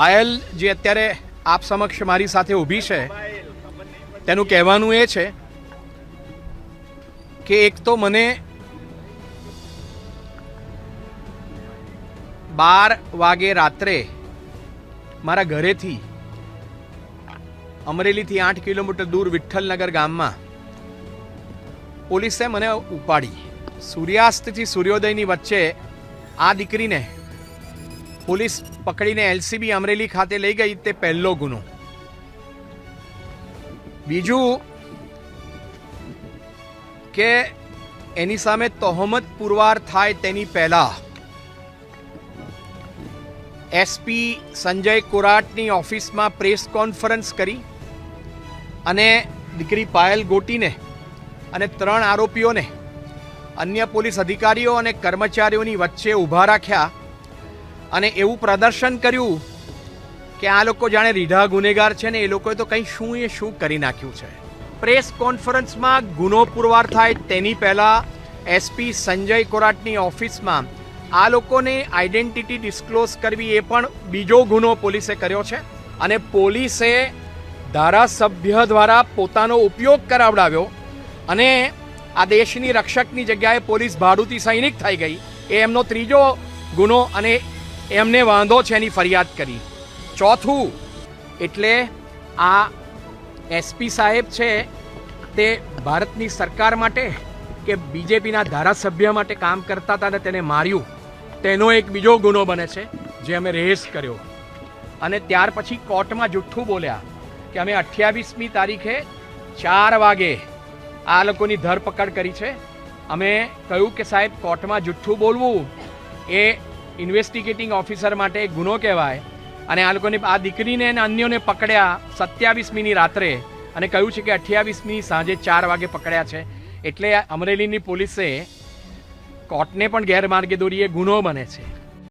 પાયલ જે અત્યારે આપ સમક્ષ મારી સાથે ઊભી છે, તેનું કહેવાનું એ છે કે એક તો મને બાર વાગે રાત્રે મારા ઘરેથી અમરેલીથી આઠ કિલોમીટર દૂર વિઠ્ઠલનગર ગામમાં પોલીસે મને ઉપાડી. સૂર્યાસ્તથી સૂર્યોદયની વચ્ચે આ દીકરીને પોલીસ પકડીને એલસીબી અમરેલી ખાતે લઈ ગઈ તે પહેલો ગુનો. બીજું કે એની સામે તહોમત પુરવાર થાય તેની પહેલા એસપી સંજય કોરાટની ઓફિસમાં પ્રેસ કોન્ફરન્સ કરી અને દીકરી પાયલ ગોટીને અને ત્રણ આરોપીઓને અન્ય પોલીસ અધિકારીઓ અને કર્મચારીઓની વચ્ચે ઊભા રાખ્યા અને એવું પ્રદર્શન કર્યું કે આ લોકો જાણે રીઢા ગુનેગાર છે ને એ લોકોએ તો કંઈ શું એ શું કરી નાખ્યું છે. પ્રેસ કોન્ફરન્સમાં ગુનો પુરવાર થાય તેની પહેલાં એસપી સંજય કોરાટની ઓફિસમાં આ લોકોને આઈડેન્ટિટી ડિસ્ક્લોઝ કરવી એ પણ બીજો ગુનો પોલીસે કર્યો છે અને પોલીસે ધારાસભ્ય દ્વારા પોતાનો ઉપયોગ કરાવડાવ્યો અને આ દેશની રક્ષકની જગ્યાએ પોલીસ ભાડુતી સૈનિક થઈ ગઈ. એ એમનો ત્રીજો ગુનો અને એમને વાંધો છે એની ફરિયાદ કરી. ચોથું, એટલે આ એસપી સાહેબ છે, તે ભારતની સરકાર માટે કે બીજેપીના ધારાસભ્ય માટે કામ કરતા હતા અને તેને માર્યું. તેનો એક બીજો ગુનો બને છે, જે અમે રેસ કર્યો. અને ત્યાર પછી કોર્ટમાં જુઠ્ઠું બોલ્યા કે અમે અઠ્યાવીસમી તારીખે ચાર વાગે આ લોકોની ધરપકડ કરી છે. અમે કહ્યું કે સાહેબ, કોર્ટમાં જુઠ્ઠું બોલવું એ ઇન્વેસ્ટિગેટિંગ ઓફિસર માટે ગુનો કહેવાય. અને આ લોકોને, આ દીકરીને અને અન્યોને પકડ્યા સત્યાવીસમીની રાત્રે અને કહ્યું છે કે અઠ્યાવીસમી સાંજે ચાર વાગે પકડ્યા છે. એટલે અમરેલીની પોલીસે કોર્ટને પણ ગેરમાર્ગે દોરીએ, ગુનો બને છે.